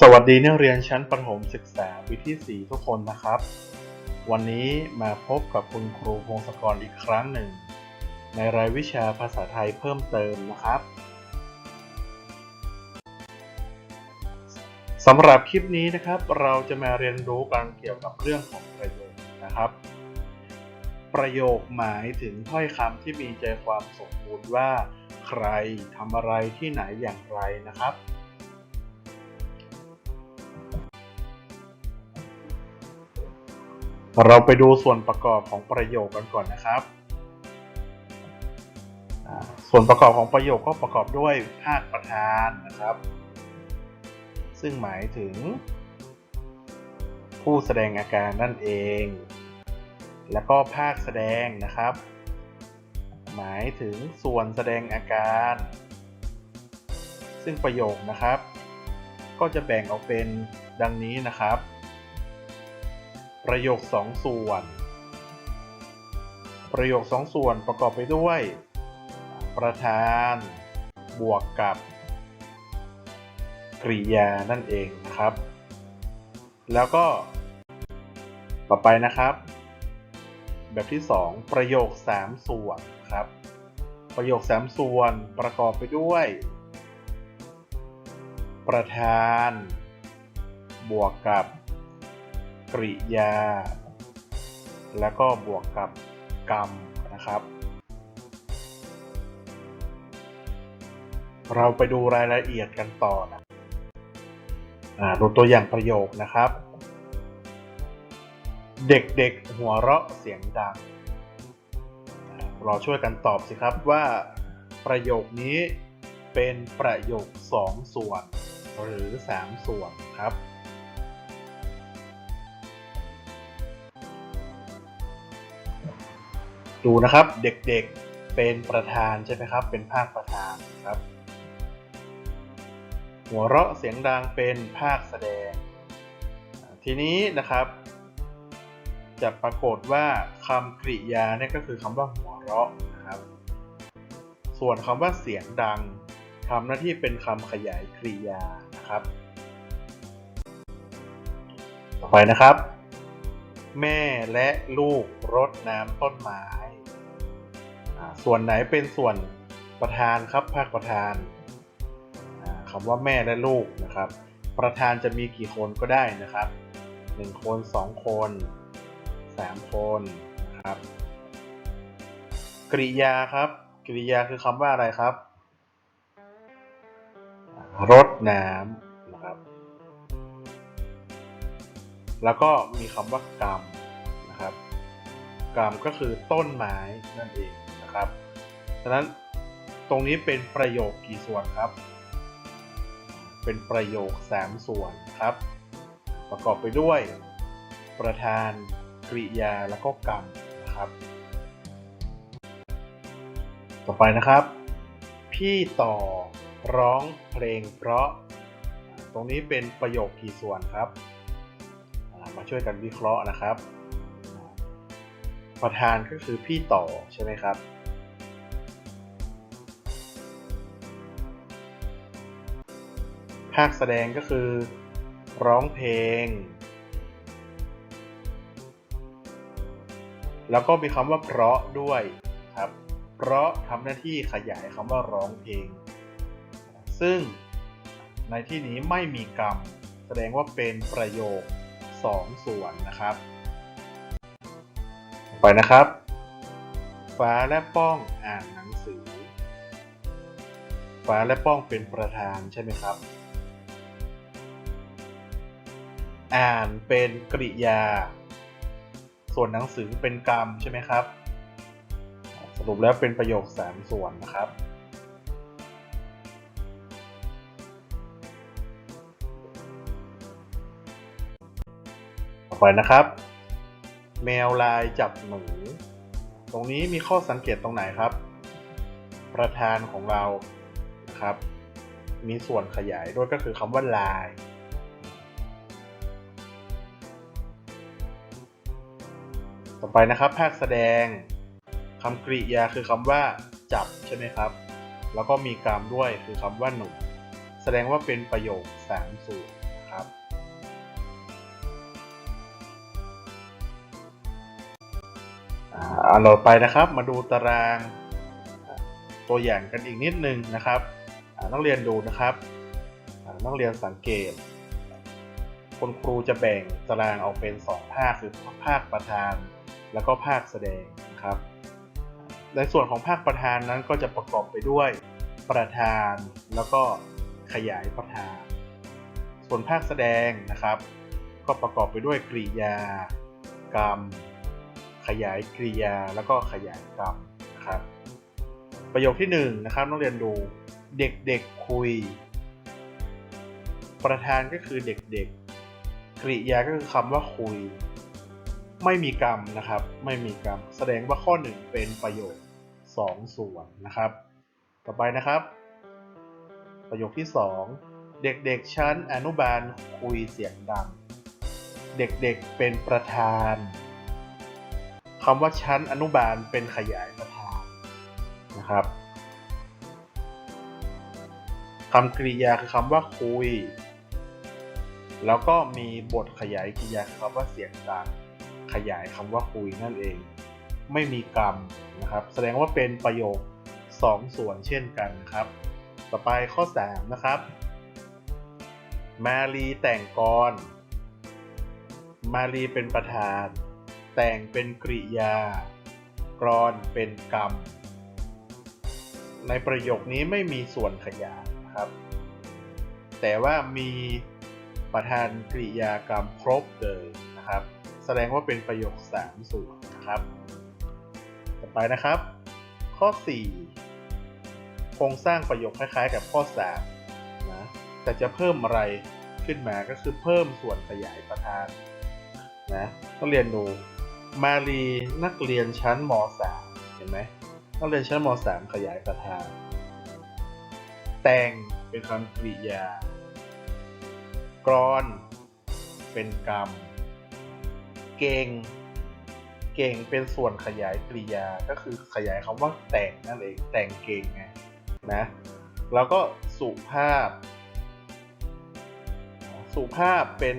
สวัสดีนักเรียนชั้นประถมศึกษาปีที่ 4 ทุกคนนะครับ วันนี้มาพบกับคุณครูพงศกรอีกครั้งหนึ่ง ในรายวิชาภาษาไทยเพิ่มเติมนะครับสำหรับคลิปนี้นะครับ เราจะมาเรียนรู้กันเกี่ยวกับเรื่องของประโยคนะครับ ประโยคหมายถึงถ้อยคำที่มีใจความสมบูรณ์ว่า ใครทำอะไรที่ไหนอย่างไรนะครับ เราไปดูส่วนประกอบของประโยคกันก่อนนะครับ ส่วนประกอบของประโยคก็ประกอบด้วยภาคประธานนะครับ ซึ่งหมายถึง ผู้แสดงอาการนั่นเอง แล้วก็ภาคแสดงนะครับ หมายถึงส่วนแสดงอาการ ซึ่งประโยคนะครับ ก็จะแบ่งออกเป็นดังนี้นะครับ ประโยคสองส่วน ประโยคสองส่วนประกอบไปด้วย ประธาน บวกกับ กริยานั่นเองนะครับ แล้วก็ ต่อไปนะครับ แบบที่ 2 ประโยค 3 ส่วนครับ ประโยค 3 ส่วนประกอบไปด้วย ประธาน บวกกับ กริยา แล้วก็บวกกับกรรมนะครับ เราไปดูรายละเอียดกันต่อนะอ่าดูตัวอย่างประโยคนะครับ เด็กๆหัวเราะเสียงดัง เราช่วยกันตอบสิครับว่าประโยคนี้เป็นประโยค 2 ส่วน หรือ 3 ส่วนครับ ดูนะครับเด็กๆเป็นประธานใช่ไหมครับ เป็นภาคประธานครับ หัวเราะเสียงดังเป็นภาคแสดง ทีนี้นะครับ จะปรากฏว่าคำกริยาเนี่ยก็คือคำว่าหัวเราะนะครับ ส่วนคำว่าเสียงดังทำหน้าที่เป็นคำขยายกริยานะครับ ต่อไปนะครับ แม่และลูกรดน้ำต้นไม้ ส่วนไหนเป็นส่วนประธานครับภาคประธานอ่าคำว่าแม่และลูกนะครับ ประธานจะมีกี่คนก็ได้นะครับหนึ่งคนสองคนสามคนนะครับกริยาครับ กริยาคือคำว่าอะไรครับรดน้ำนะครับ แล้วก็มีคำว่ากรรมนะครับ กรรมก็คือต้นไม้นั่นเอง นะครับฉะนั้นตรงนี้เป็นประโยคกี่ส่วนครับ เป็นประโยค 3 ส่วนครับ ประกอบไปด้วย ประธานกริยาแล้วก็กรรมนะครับ ต่อไปนะครับ พี่ต่อร้องเพลงเพราะ ตรงนี้เป็นประโยคกี่ส่วนครับ มาช่วยกันวิเคราะห์นะครับ ประธานก็คือพี่ต่อใช่ไหมครับ ภาคแสดงก็คือ ร้องเพลง แล้วก็มีคำว่าเพราะด้วยครับ เพราะทำหน้าที่ขยายคำว่าร้องเพลง ซึ่งในที่นี้ไม่มีกรรม แสดงว่าเป็นประโยค2ส่วนนะครับ ไปนะครับ ฟ้าและป้องอ่านหนังสือ ฟ้าและป้องเป็นประธานใช่ไหมครับ อ่านเป็นกริยา ส่วนหนังสือเป็นกรรมใช่ไหมครับ สรุปแล้วเป็นประโยค 3 ส่วนนะครับ ต่อไปนะครับ แมวลายจับหนู ตรงนี้มีข้อสังเกตตรงไหนครับ ประธานของเรานะครับ มีส่วนขยายด้วยก็คือคำว่าลาย ไปนะครับ ภาคแสดงคำกริยาคือคำว่า จับใช่ไหมครับ แล้วก็มีกรรมด้วยคือคำว่าหนูแสดงว่าเป็นประโยค3ส่วนนะครับนะครับ อ่าเอาเราไปนะครับมาดูตารางตัวอย่างกันอีกนิดนึงนะครับ นักเรียนดูนะครับนักเรียนสังเกตคุณครูจะแบ่งตารางออกเป็น 2 ภาคคือภาคประธาน แล้วก็ภาคแสดงนะครับ ในส่วนของภาคประธานนั้นก็จะประกอบไปด้วยประธานแล้วก็ขยายประธาน ส่วนภาคแสดงนะครับ ก็ประกอบไปด้วยกริยา กรรม ขยายกริยาแล้วก็ขยายกรรมนะครับ ประโยคที่1นงนะครับต้องเรียนดูเด็กๆคุย ประธานก็คือเด็กๆกริยาก็คือคำว่าคุย ไม่มีกรรมนะครับ ไม่มีกรรม แสดงว่าข้อ 1 เป็นประโยค 2 ส่วนนะครับ ต่อไปนะครับ ประโยคที่ 2 เด็กๆชั้นอนุบาลคุยเสียงดัง เด็กๆเป็นประธานคำว่าชั้นอนุบาลเป็นขยายประธานนะครับคำกริยาคือคำว่าคุย แล้วก็มีบทขยายกริยาคือคำว่าเสียงดัง ขยายคำว่าคุยนั่นเอง ไม่มีกรรมนะครับ แสดงว่าเป็นประโยค 2 ส่วนเช่นกันครับ ต่อไปข้อ 3 นะครับ มาลีแต่งกร มาลีเป็นประธาน แต่งเป็นกริยา กรอนเป็นกรรม ในประโยคนี้ไม่มีส่วนขยายนะครับ แต่ว่ามีประธานกริยากรรมครบเลย แสดงว่าเป็นประโยค3ส่วนนะครับ ต่อไปนะครับ ข้อ 4 โครงสร้างประโยคคล้ายๆ กับข้อ3นะแต่จะเพิ่มอะไรขึ้นมาก็คือเพิ่มส่วนขยายประธานนะต้องเรียนดูมารีนักเรียนชั้นม .3 เห็นไหมนักเรียนชั้นม .3 ขยายประธาน แต่งเป็นคำกริยากรอนเป็นกรรม เก่ง เก่งเป็นส่วนขยายกริยา ก็คือขยายคำว่าแต่งนั่นเอง แต่งเก่งไงนะ แล้วก็สุภาพ สุภาพเป็น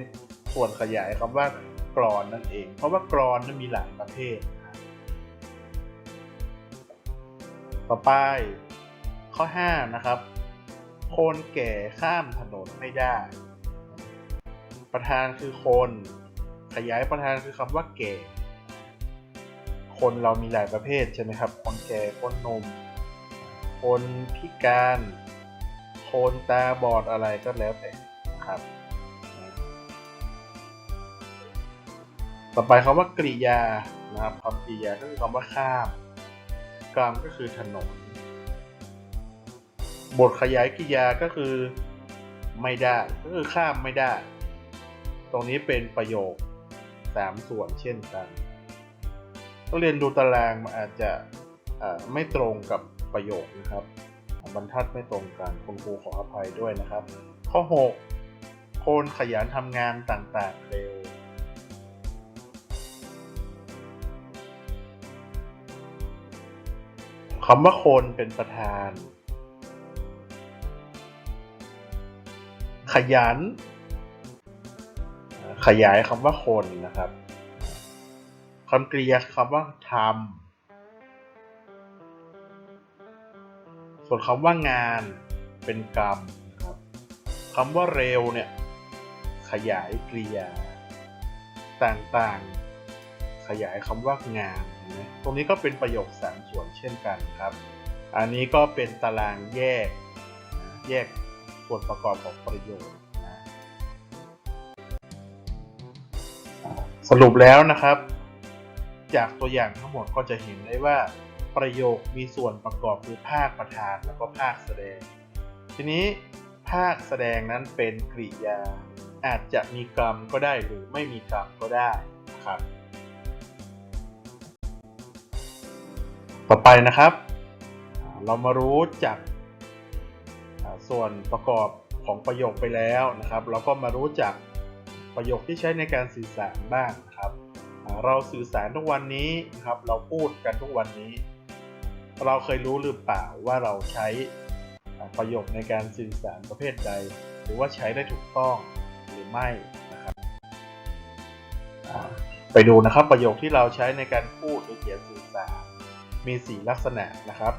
ส่วนขยายคำว่ากรอนนั่นเอง เพราะว่ากรอนนั้นมีหลายประเภท ต่อไปข้อ 5 นะครับ คนแก่ข้ามถนนไม่ได้ ประธานคือคน ขยายประธานคือคำว่าแก่ คนเรามีหลายประเภทใช่ไหมครับ คนแก่ คนหนุ่ม คนพิการ คนตาบอดอะไรก็แล้วแต่นะครับ ต่อไปคำว่ากริยานะครับคำกริยาก็คือคำว่าข้ามกรรมก็คือถนน บทขยายกริยาก็คือไม่ได้ก็คือข้ามไม่ได้ ตรงนี้เป็นประโยค 3 ส่วนเช่นกันต้องเรียนดูตารางมันอาจจะไม่ตรงกับประโยคนะครับบรรทัดไม่ตรงกันคุณครูขออภัยด้วยนะครับ ข้อ 6 คนขยันทำงานต่างๆเร็ว คำว่าคนเป็นประธาน ขยัน ขยายคำว่าคนนะครับคำกริยาคำว่าทำส่วนคำว่างานเป็นกรรมนะครับคำว่าเร็วเนี่ยขยายกริยาต่างๆ ขยายคำว่างานเห็นไหมตรงนี้ก็เป็นประโยคสามส่วนเช่นกันครับ อันนี้ก็เป็นตารางแยก แยกส่วนประกอบของประโยค รุปแล้วนะครับ จากตัวอย่างทั้งหมดก็จะเห็นได้ว่าประโยคมีส่วนประกอบคือภาคประธานแล้วก็ภาคแสดง ทีนี้ภาคแสดงนั้นเป็นกริยา อาจจะมีกรรมก็ได้หรือไม่มีกรรมก็ได้นะครับ ต่อไปนะครับ เรามารู้จักส่วนประกอบของประโยคไปแล้วนะครับ เราก็มารู้จัก ประโยคที่ใช้ในการสื่อสารบ้างครับ เราสื่อสารทุกวันนี้นะครับ เราพูดกันทุกวันนี้ เราเคยรู้หรือเปล่าว่าเราใช้ประโยคในการสื่อสารประเภทใด หรือว่าใช้ได้ถูกต้องหรือไม่นะครับไปดูนะครับประโยคที่เราใช้ในการพูดหรือเขียนสื่อสาร มี 4 ลักษณะนะครับ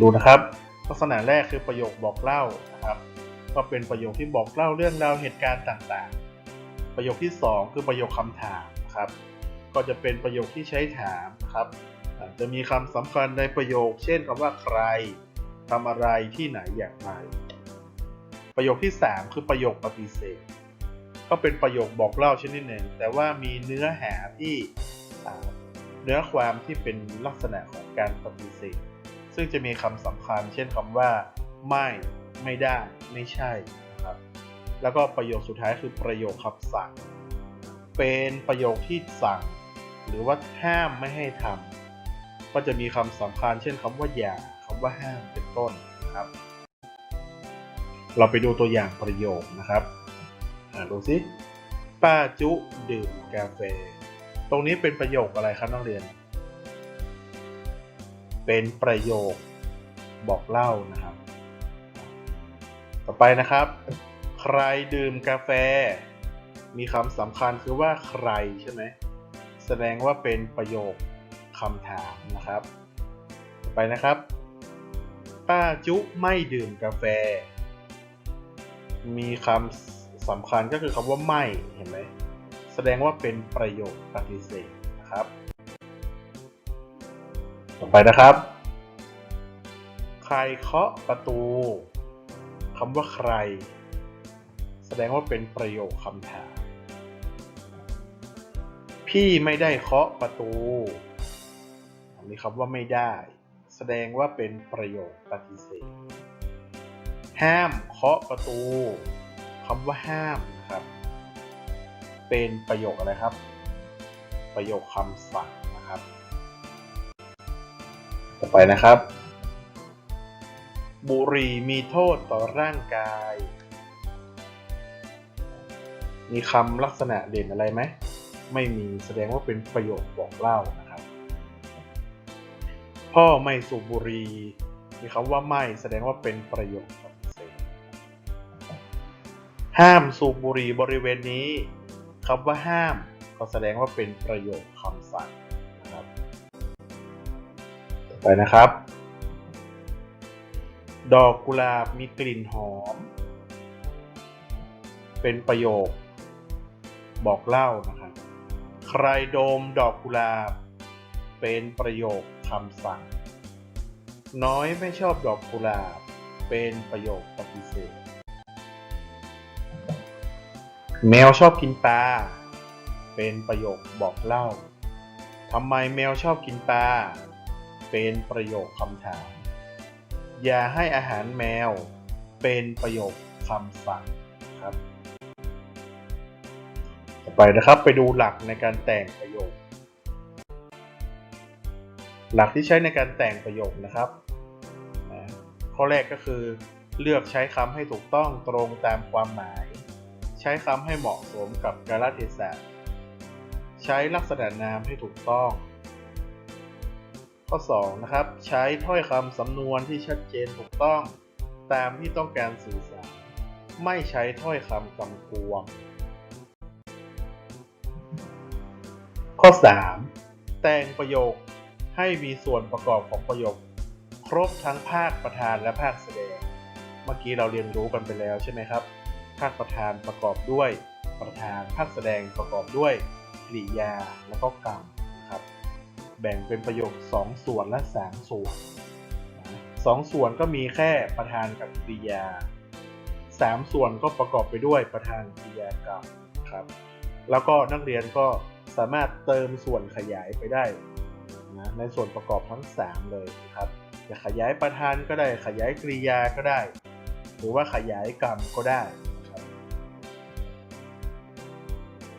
ดูนะครับ ลักษณะแรกคือประโยคบอกเล่า ก็เป็นประโยคที่บอกเล่าเรื่องราวเหตุการณ์ต่างๆ ประโยคที่ 2 คือประโยคคำถามนะครับ ก็จะเป็นประโยคที่ใช้ถามครับ จะมีคำสำคัญในประโยค เช่นคำว่าใครทำอะไรที่ไหนอย่างไร ประโยคที่ 3 คือประโยคปฏิเสธ ก็เป็นประโยคบอกเล่าชนิดหนึ่ง แต่ว่ามีเนื้อหาที่เนื้อความที่เป็นลักษณะของการปฏิเสธ ซึ่งจะมีคำสำคัญ เช่นคำว่า ไม่ ไม่ได้ ไม่ใช่นะครับ แล้วก็ประโยคสุดท้ายคือประโยคคำสั่ง เป็นประโยคที่สั่ง หรือว่าห้ามไม่ให้ทำก็จะมีคำสำคัญเช่นคำว่าอย่าคำว่าห้ามเป็นต้นนะครับ เราไปดูตัวอย่างประโยคนะครับอ่าดูสิป้าจุดื่มกาแฟ ตรงนี้เป็นประโยคอะไรครับนักเรียน เป็นประโยคบอกเล่านะครับ ต่อไปนะครับ ใครดื่มกาแฟ มีคำสำคัญคือว่าใครใช่ไหม แสดงว่าเป็นประโยคคำถามนะครับ ต่อไปนะครับป้าจุไม่ดื่มกาแฟ มีคำสำคัญก็คือคำว่าไม่เห็นไหม แสดงว่าเป็นประโยคปฏิเสธนะครับ ต่อไปนะครับ ใครเคาะประตู คำว่าใคร แสดงว่าเป็นประโยคคำถาม พี่ไม่ได้เคาะประตูมีคำว่าไม่ได้ แสดงว่าเป็นประโยคปฏิเสธ ห้ามเคาะประตูคำว่าห้ามนะครับ เป็นประโยคอะไรครับ ประโยคคำสั่งนะครับ ต่อไปนะครับ บุหรี่มีโทษต่อร่างกาย มีคำลักษณะเด่นอะไรไหม ไม่มีแสดงว่าเป็นประโยคบอกเล่านะครับ พ่อไม่สูบบุหรี่ มีคำว่าไม่แสดงว่าเป็นประโยคปฏิเสธห้ามสูบบุหรี่บริเวณนี้คำว่าห้ามก็แสดงว่าเป็นประโยคคำสั่งนะครับ ไปนะครับ ดอกกุหลาบมีกลิ่นหอม เป็นประโยค บอกเล่านะครับ ใครโดมดอกกุหลาบ เป็นประโยคคำสั่ง น้อยไม่ชอบดอกกุหลาบ เป็นประโยคปฏิเสธ แมวชอบกินปลา เป็นประโยคบอกเล่าทำไมแมวชอบกินปลา เป็นประโยคคำถาม อย่าให้อาหารแมวเป็นประโยคคำสั่งครับต่อไปนะครับไปดูหลักในการแต่งประโยค หลักที่ใช้ในการแต่งประโยคนะครับ ข้อแรกก็คือเลือกใช้คำให้ถูกต้องตรงตามความหมาย ใช้คำให้เหมาะสมกับกาลเทศะใช้ลักษณะนามให้ถูกต้อง ข้อ2นะครับใช้ถ้อยคำสำนวนที่ชัดเจนถูกต้อง ตามที่ต้องการสื่อสาร ไม่ใช้ถ้อยคำกำกวม ข้อ 3 แต่งประโยคให้มีส่วนประกอบของประโยค ครบทั้งภาคประธานและภาคแสดง เมื่อกี้เราเรียนรู้กันไปแล้วใช่ไหมครับ ภาคประธานประกอบด้วย ประธานภาคแสดงประกอบด้วยกริยาแล้วก็กรรม แบ่งเป็นประโยค 2 ส่วนและ 3 ส่วนนะสองส่วนก็มีแค่ประธานกับกริยา 3 ส่วนก็ประกอบไปด้วยประธานกริยากรรมครับ แล้วก็นักเรียนก็สามารถเติมส่วนขยายไปได้นะในส่วนประกอบทั้ง 3 เลยครับจะขยายประธานก็ได้ขยายกริยาก็ได้ หรือว่าขยายกรรมก็ได้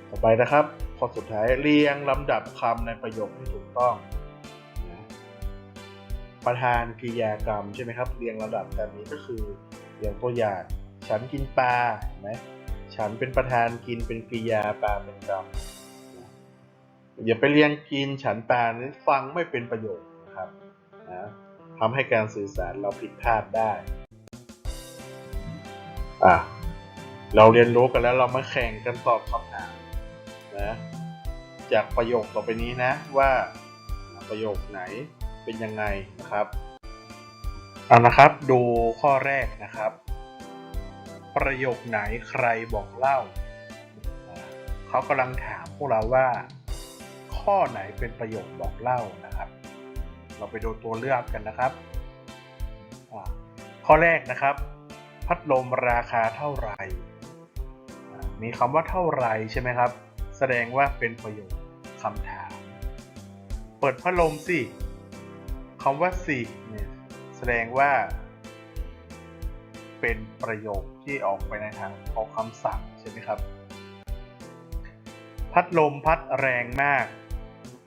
ต่อไปนะครับ ข้อสุดท้ายเรียงลำดับคำในประโยคให้ถูกต้อง ประธานกริยากรรมใช่ไหมครับ เรียงลำดับแบบนี้ก็คืออย่างตัวอย่างฉันกินปลาเห็นไหมฉันเป็นประธานกินเป็นกริยาปลาเป็นกรรมอย่าไปเรียงกินฉันปลานี้ฟังไม่เป็นประโยชน์นะครับนะทำให้การสื่อสารเราผิดพลาดได้อะเราเรียนรู้กันแล้วเรามาแข่งกันตอบคำถามนะ จากประโยคต่อไปนี้นะว่าประโยคไหนเป็นยังไงนะครับเอานะครับดูข้อแรกนะครับ ประโยคไหนใครบอกเล่า เขากำลังถามพวกเราว่า ข้อไหนเป็นประโยคบอกเล่านะครับ เราไปดูตัวเลือกกันนะครับ ข้อแรกนะครับ พัดลมราคาเท่าไหร่ มีคำว่าเท่าไหร่ใช่ไหมครับ แสดงว่าเป็นประโยคคำถาม เปิดพัดลมสิคำว่าสิเนี่ยแสดงว่า เป็นประโยคที่ออกไปในทางของคำสั่งใช่ไหมครับ พัดลมพัดแรงมาก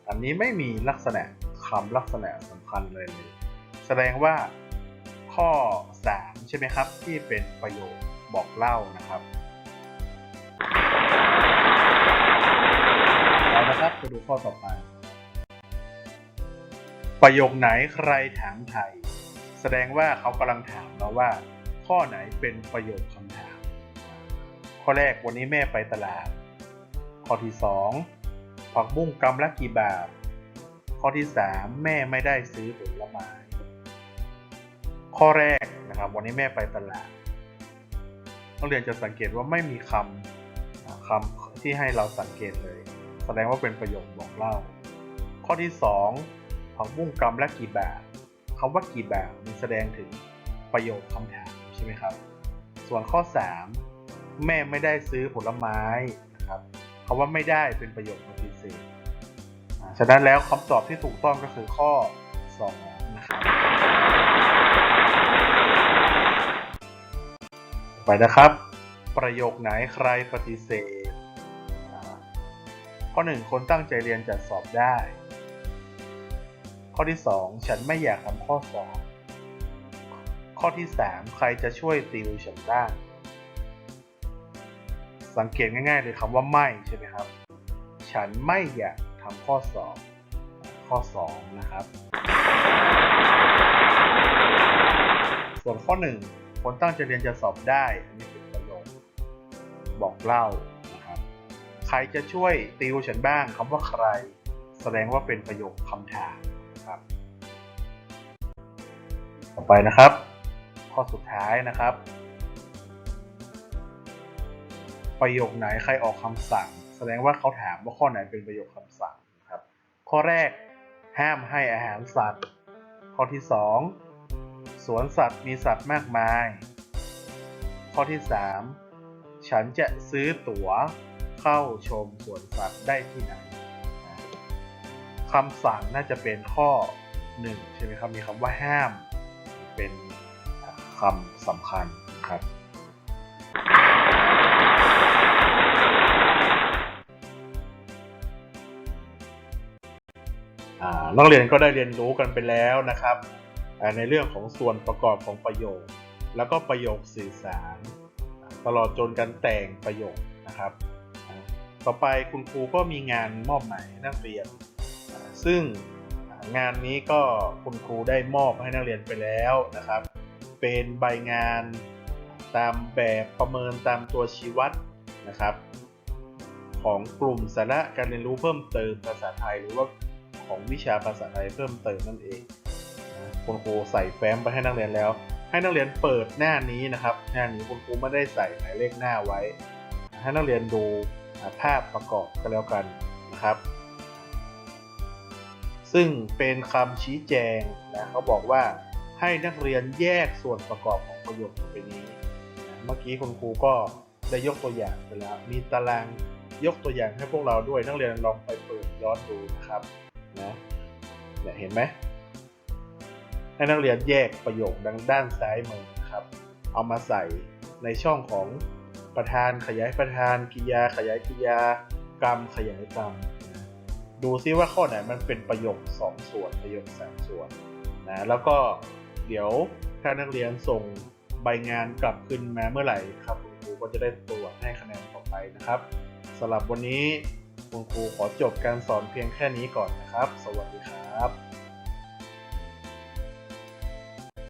อันนี้ไม่มีลักษณะคำลักษณะสำคัญเลยเลย แสดงว่าข้อ 3 ใช่ไหมครับ ที่เป็นประโยคบอกเล่านะครับ ครับไปดูข้อต่อไป ประโยคไหนใครถามไทย แสดงว่าเขากำลังถามเราว่า ข้อไหนเป็นประโยคคำถาม ข้อแรกวันนี้แม่ไปตลาด ข้อที่ 2 ผักบุ้งกำละกี่บาท ข้อที่ 3 แม่ไม่ได้ซื้อผลไม้ ข้อแรกนะครับ วันนี้แม่ไปตลาดนักเรียนจะสังเกตว่าไม่มีคำคำที่ให้เราสังเกตเลย แสดงว่าเป็นประโยคบอกเล่า ข้อที่ 2 ผักบุ้งกำละกี่บาทคำว่ากี่บาทมันแสดงถึงประโยคคำถามใช่ไหมครับ ส่วนข้อ 3 แม่ไม่ได้ซื้อผลไม้นะครับคำว่าไม่ได้เป็นประโยคปฏิเสธอ่ฉะนั้นแล้วคำตอบที่ถูกต้องก็คือข้อ 2 นะครับไปนะครับ ประโยคไหนใครปฏิเสธ ข้อ 1 คนตั้งใจเรียนจะสอบได้ ข้อที่ 2 ฉันไม่อยากทำข้อสอบข้อที่ 3 ใครจะช่วยติวฉันบ้างสังเกตง่ายๆเลยคำว่าไม่ใช่ไหมครับ ฉันไม่อยากทำข้อสอบข้อ 2 นะครับ ส่วนข้อ 1 คนตั้งใจเรียนจะสอบได้ อันนี้เป็นประโยคบอกเล่า ใครจะช่วยติวฉันบ้างคำว่าใคร แสดงว่าเป็นประโยคคำถามครับ ต่อไปนะครับ ข้อสุดท้ายนะครับ ประโยคไหนใครออกคำสั่ง แสดงว่าเขาถามว่าข้อไหนเป็นประโยคคำสั่งครับ ข้อแรกห้ามให้อาหารสัตว์ ข้อที่ 2 สวนสัตว์มีสัตว์มากมาย ข้อที่ 3 ฉันจะซื้อตั๋ว เข้าชมสวนสัตว์ได้ที่ไหนคำสั่งน่าจะเป็นข้อ 1 ใช่ไหมครับ มีคำว่าห้าม เป็นคำสำคัญครับ นักเรียนก็ได้เรียนรู้กันไปแล้วนะครับ ในเรื่องของส่วนประกอบของประโยค แล้วก็ประโยคสื่อสาร ตลอดจนการแต่งประโยคนะครับ ต่อไปคุณครูก็มีงานมอบหมายให้นักเรียน ซึ่งงานนี้ก็คุณครูได้มอบให้นักเรียนไปแล้วนะครับ เป็นใบงานตามแบบประเมินตามตัวชี้วัดนะครับ ของกลุ่มสาระการเรียนรู้เพิ่มเติมภาษาไทยหรือว่าของวิชาภาษาไทยเพิ่มเติมนั่นเองคุณครูใส่แฟ้มไปให้นักเรียนแล้ว ให้นักเรียนเปิดหน้านี้นะครับ หน้านี้คุณครูไม่ได้ใส่หมายเลขหน้าไว้ ให้นักเรียนดู ภาพประกอบกันแล้วกันนะครับ ซึ่งเป็นคำชี้แจงนะเขาบอกว่าให้นักเรียนแยกส่วนประกอบของประโยคต่อไปนี้ เมื่อกี้คุณครูก็ได้ยกตัวอย่างไปแล้ว มีตารางยกตัวอย่างให้พวกเราด้วยนักเรียนลองไปเปิดย้อนดูนะครับนะเนี่ยเห็นไหมให้นักเรียนแยกประโยคดังด้านซ้ายมือนะครับ เอามาใส่ในช่องของ ประธานขยายประธานกิยาขยายกิยากรรมขยายกรรมดูซิว่าข้อไหนมันเป็นประโยค2ส่วนประโยค3ส่วนนะแล้วก็เดี๋ยวถ้านักเรียนส่งใบงานกลับขึ้นมาเมื่อไหร่ครับคุณครูก็จะได้ตรวจให้คะแนนต่อไปนะครับสำหรับวันนี้คุณครูขอจบการสอนเพียงแค่นี้ก่อนนะครับ สวัสดีครับ